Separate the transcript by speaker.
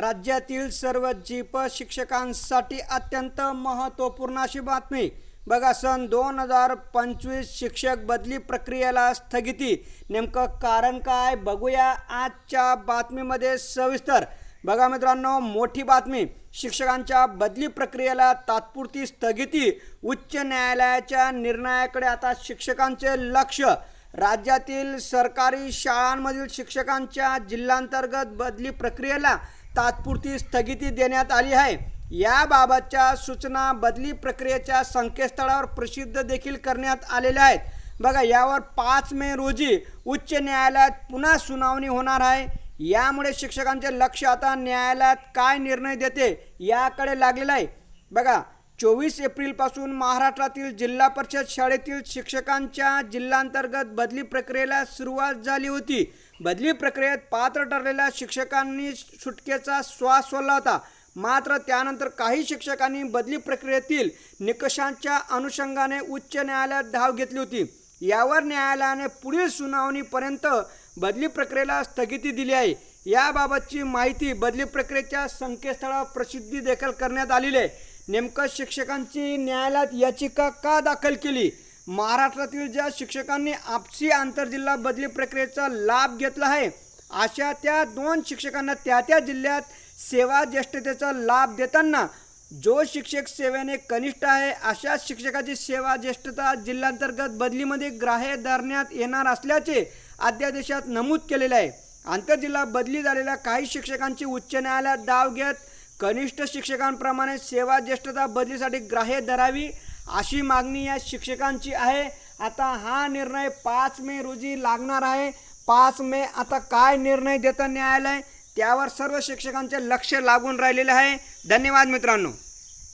Speaker 1: राज्यातील सर्व जीप शिक्षकांसाठी अत्यंत महत्त्वपूर्ण अशी बातमी. बघा सन दोन हजार पंचवीस शिक्षक बदली प्रक्रियेला स्थगिती. नेमकं कारण काय? बघूया आजच्या बातमीमध्ये सविस्तर. बघा मित्रांनो मोठी बातमी. शिक्षकांच्या बदली प्रक्रियेला तात्पुरती स्थगिती. उच्च न्यायालयाच्या निर्णयाकडे आता शिक्षकांचे लक्ष. राज्यातील सरकारी शाळांमधील शिक्षकांच्या जिल्हांतर्गत बदली प्रक्रियेला तात्पुरती स्थगिती देण्यात आली आहे. याबाबतच्या सूचना बदली प्रक्रियेच्या संकेतस्थळावर प्रसिद्ध देखील करण्यात आलेल्या आहेत. बघा यावर पाच मे रोजी उच्च न्यायालयात पुन्हा सुनावणी होणार आहे. यामुळे शिक्षकांचे लक्ष आता न्यायालयात काय निर्णय देते याकडे लागलेलं आहे. बघा चोवीस एप्रिलपासून महाराष्ट्रातील जिल्हा परिषद शाळेतील शिक्षकांच्या जिल्हांतर्गत बदली प्रक्रियेला सुरुवात झाली होती. बदली प्रक्रियेत पात्र ठरलेल्या शिक्षकांनी सुटकेचा श्वास सोडला होता. मात्र त्यानंतर काही शिक्षकांनी बदली प्रक्रियेतील निकषांच्या अनुषंगाने उच्च न्यायालयात धाव घेतली होती. यावर न्यायालयाने पुढील सुनावणीपर्यंत बदली प्रक्रियेला स्थगिती दिली आहे. याबाबतची माहिती बदली प्रक्रियेच्या संकेतस्थळावर प्रसिद्धी देखील करण्यात आलेली आहे. नेमकं शिक्षकांची न्यायालयात याचिका का दाखल केली? महाराष्ट्रातील ज्या शिक्षकांनी आपसी आंतरजिल्हा बदली प्रक्रियेचा लाभ घेतला आहे अशा त्या दोन शिक्षकांना त्या त्या जिल्ह्यात सेवा ज्येष्ठतेचा लाभ देताना जो शिक्षक सेवेने कनिष्ठ आहे अशा शिक्षकाची सेवा ज्येष्ठता जिल्हांतर्गत बदलीमध्ये ग्राह्य धरण्यात येणार असल्याचे अध्यादेशात नमूद केलेले आहे. आंतरजिल्हा बदली झालेल्या काही शिक्षकांची उच्च न्यायालयात डाव घेत कनिष्ठ शिक्षकांप्रमाणे सेवा ज्येष्ठता बदलीसाठी ग्राह्य धरावी अशी मागणी या शिक्षकांची आहे. आता हा निर्णय पाच मे रोजी लागणार आहे. पाच मे आता काय निर्णय देतं न्यायालय? त्यावर सर्व शिक्षकांचे लक्ष लागून राहिलेले आहे. धन्यवाद मित्रांनो.